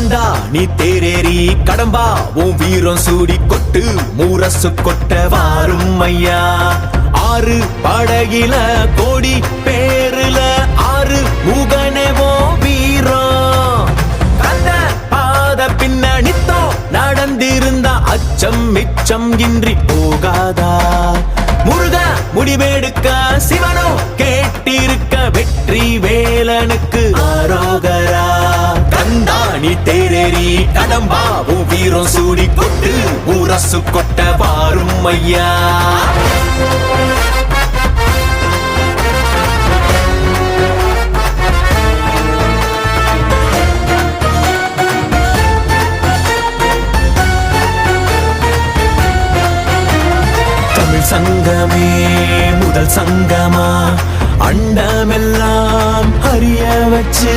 கந்தா நீ தேரேறி கடம்பா. உன் வீரம் சூடி கொட்டு மூரசு கொட்ட வாரும் ஐயா ஆறு படகில கோடி பேருல ஆறு முகனவோ வீரம். கந்த பாத பின்னணித்தோ நடந்திருந்த அச்சம் மிச்சம் இன்றி போகாதா. முருக முடிவெடுக்க சிவனோ கேட்டிருக்க வெற்றி வேலனுக்கு ஆரோக ராணி தேரேறி கடம்பாவும் வீரம் சூடி கொட்டு ஊரசு கொட்ட வாரும் ஐயா. தமிழ் சங்கமே முதல் சங்கமா அண்டமெல்லாம் அறிய வச்சு